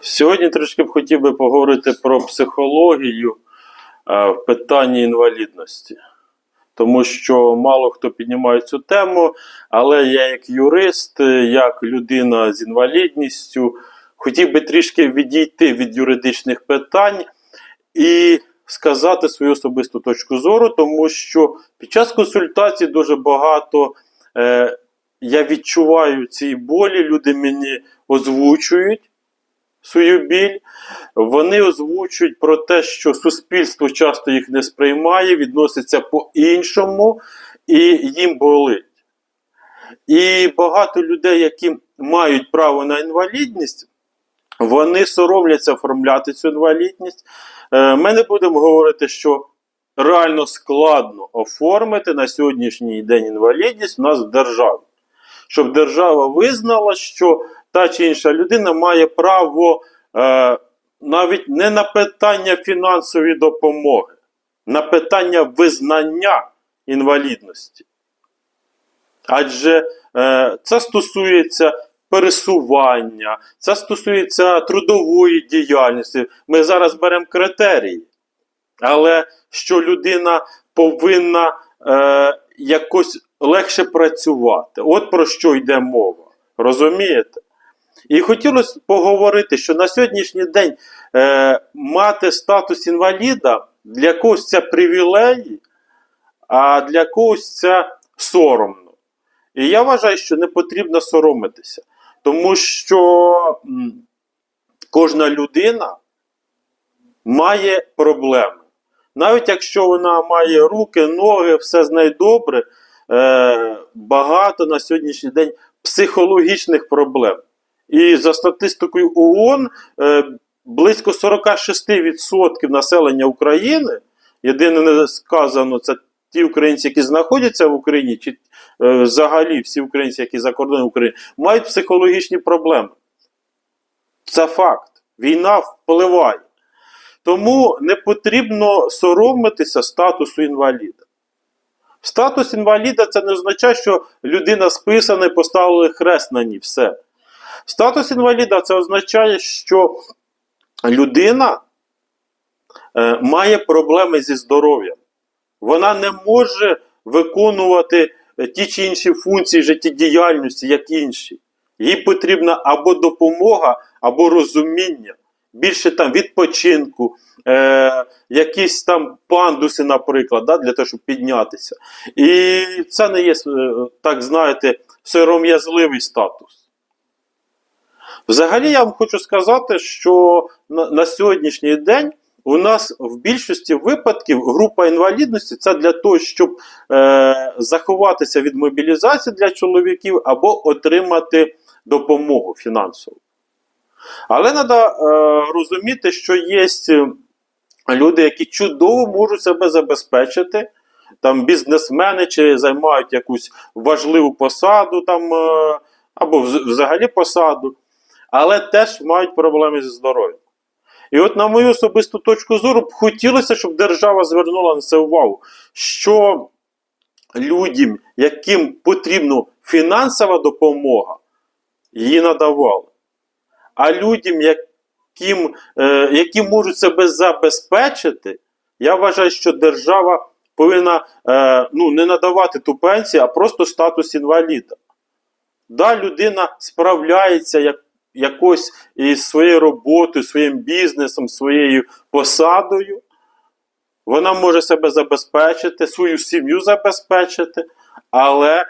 Сьогодні трошки б хотів би поговорити про психологію е, в питанні інвалідності. Тому що мало хто піднімає цю тему, але я як юрист, е, як людина з інвалідністю, хотів би трішки відійти від юридичних питань і сказати свою особисту точку зору, тому що під час консультацій дуже багато е, я відчуваю ці болі, люди мені озвучують свою біль. Вони озвучують про те, що суспільство часто їх не сприймає, відноситься по-іншому, і їм болить. І багато людей, які мають право на інвалідність, вони соромляться оформляти цю інвалідність. Е, Ми не будемо говорити, що реально складно оформити на сьогоднішній день інвалідність у нас в державі. Щоб держава визнала, що та чи інша людина має право е, навіть не на питання фінансової допомоги, на питання визнання інвалідності. Адже е, це стосується пересування, це стосується трудової діяльності. Ми зараз беремо критерії, але що людина повинна е, якось легше працювати. От про що йде мова. Розумієте? І хотілося поговорити, що на сьогоднішній день е, мати статус інваліда для когось це привілей, а для когось це соромно. І я вважаю, що не потрібно соромитися, тому що кожна людина має проблеми. Навіть якщо вона має руки, ноги, все з нею добре, е, багато на сьогоднішній день психологічних проблем. І за статистикою ООН, е, близько 46% населення України, єдине не сказано, це ті українці, які знаходяться в Україні, чи е, взагалі всі українці, які за кордоном України, мають психологічні проблеми. Це факт. Війна впливає. Тому не потрібно соромитися статусу інваліда. Статус інваліда це не означає, що людина списана і поставили хрест на ній. Все. Статус інваліда це означає, що людина е, має проблеми зі здоров'ям. Вона не може виконувати е, ті чи інші функції життєдіяльності, як інші. Їй потрібна або допомога, або розуміння. Більше там відпочинку, е, якісь там пандуси, наприклад, да, для того, щоб піднятися. І це не є, е, так знаєте, сором'язливий статус. Взагалі, я вам хочу сказати, що на, на сьогоднішній день у нас в більшості випадків група інвалідності це для того, щоб е, заховатися від мобілізації для чоловіків або отримати допомогу фінансову. Але треба е, розуміти, що є люди, які чудово можуть себе забезпечити. Там бізнесмени чи займають якусь важливу посаду, там, е, або взагалі посаду, але теж мають проблеми зі здоров'ям. І от, на мою особисту точку зору, б хотілося, щоб держава звернула на це увагу, що людям, яким потрібна фінансова допомога, її надавали. А людям, яким, е, які можуть себе забезпечити, я вважаю, що держава повинна е, ну, не надавати ту пенсію, а просто статус інваліда. Да, людина справляється як, якось із своєю роботою, своїм бізнесом, своєю посадою. Вона може себе забезпечити, свою сім'ю забезпечити, але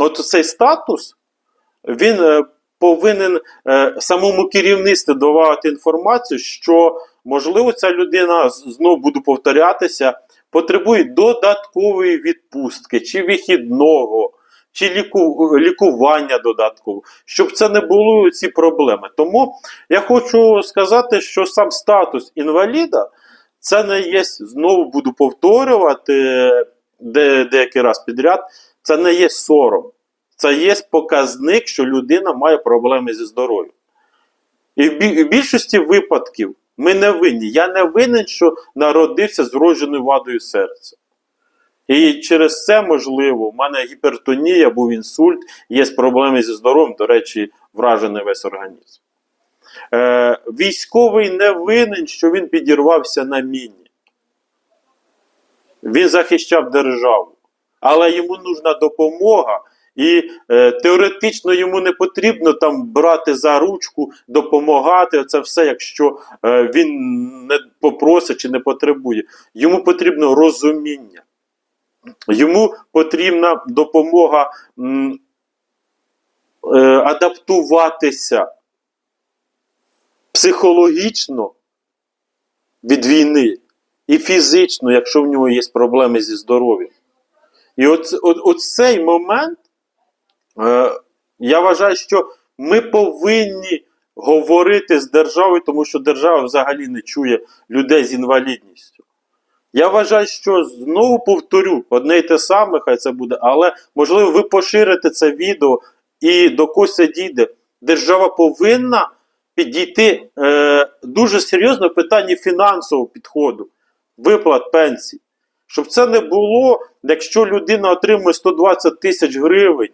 от цей статус він е, повинен е, самому керівництву давати інформацію, що можливо ця людина знову буду повторятися, потребує додаткової відпустки чи вихідного, чи ліку, лікування додаткового, щоб це не було ці проблеми. Тому я хочу сказати, що сам статус інваліда це не є, знову буду повторювати де, деякий раз підряд, це не є сором. Це є показник, що людина має проблеми зі здоров'ям. І в більшості випадків ми не винні. Я не винен, що народився з вродженою вадою серця. І через це, можливо, в мене гіпертонія, був інсульт, є проблеми зі здоров'ям, до речі, вражений весь організм. Е, військовий не винен, що він підірвався на міні. Він захищав державу. Але йому нужна допомога, і е, теоретично йому не потрібно там брати за ручку, допомагати. Це все, якщо е, він не попросить чи не потребує. Йому потрібно розуміння. Йому потрібна допомога е, адаптуватися психологічно від війни і фізично, якщо в нього є проблеми зі здоров'ям. І от момент, е, я вважаю, що ми повинні говорити з державою, тому що держава взагалі не чує людей з інвалідністю. Я вважаю, що знову повторю одне й те саме, хай це буде, але можливо ви поширите це відео і до когось це дійде. Держава повинна підійти е, дуже серйозно в питанні фінансового підходу, виплат пенсій. Щоб це не було, якщо людина отримує 120 тисяч гривень,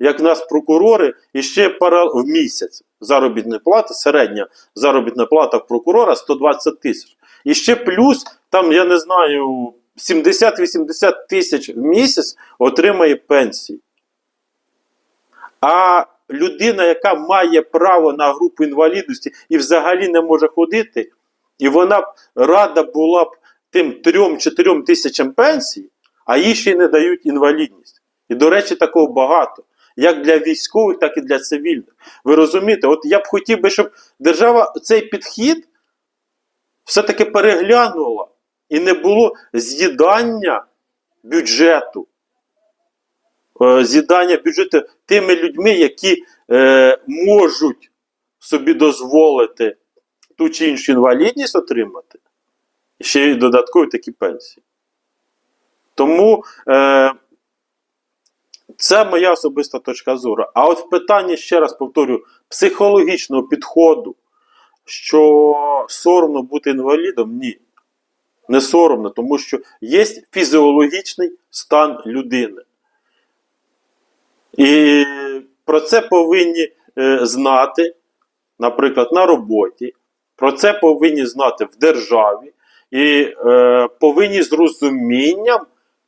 як в нас прокурори, і ще пара в місяць заробітна плата, середня заробітна плата прокурора 120 тисяч. І ще плюс, там, я не знаю, 70-80 тисяч в місяць отримає пенсії. А людина, яка має право на групу інвалідності і взагалі не може ходити, і вона б рада була б тим 3-4 тисячам пенсій, а їй ще не дають інвалідність. І, до речі, такого багато. Як для військових, так і для цивільних. Ви розумієте, от я б хотів би, щоб держава цей підхід все-таки переглянула і не було з'їдання бюджету. Е, З'їдання бюджету тими людьми, які е, можуть собі дозволити ту чи іншу інвалідність отримати, ще й додаткові такі пенсії. Тому е, це моя особиста точка зору. А от в питанні, ще раз повторю, психологічного підходу, що соромно бути інвалідом, ні. Не соромно, тому що є фізіологічний стан людини. І про це повинні е, знати, наприклад, на роботі. Про це повинні знати в державі і е, повинні з розумінням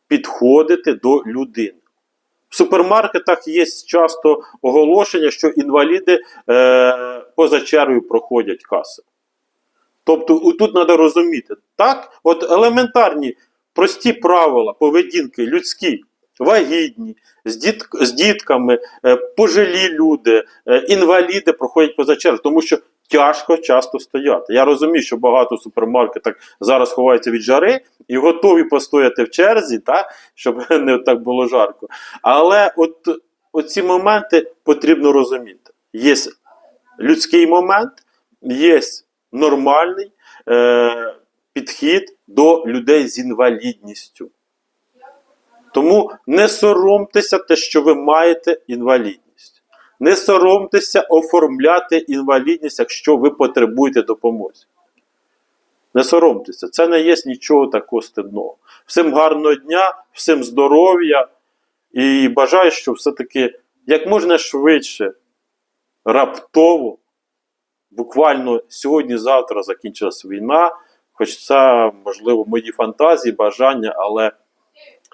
підходити до людини. В супермаркетах є часто оголошення, що інваліди е, поза чергою проходять каси. Тобто тут треба розуміти, так, от елементарні, прості правила поведінки людські, вагітні, з, діт, з дітками, е, пожилі люди, е, інваліди проходять поза чергою, тому що тяжко часто стояти. Я розумію, що багато в супермаркетах зараз ховаються від жари і готові постояти в черзі, так, щоб не так було жарко. Але от оці моменти потрібно розуміти. Є людський момент, є нормальний е, підхід до людей з інвалідністю. Тому не соромтеся те, що ви маєте інвалідність. Не соромтеся оформляти інвалідність, якщо ви потребуєте допомоги. Не соромтеся, це не є нічого такого стидного. Всім гарного дня, всім здоров'я і бажаю, що все-таки як можна швидше, раптово, буквально сьогодні-завтра закінчилась війна, хоч це, можливо, мої фантазії, бажання, але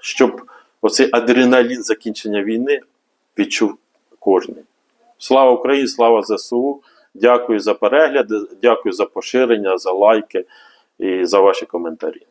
щоб оцей адреналін закінчення війни відчув кожен. Слава Україні, слава ЗСУ. Дякую за перегляди, дякую за поширення, за лайки і за ваші коментарі.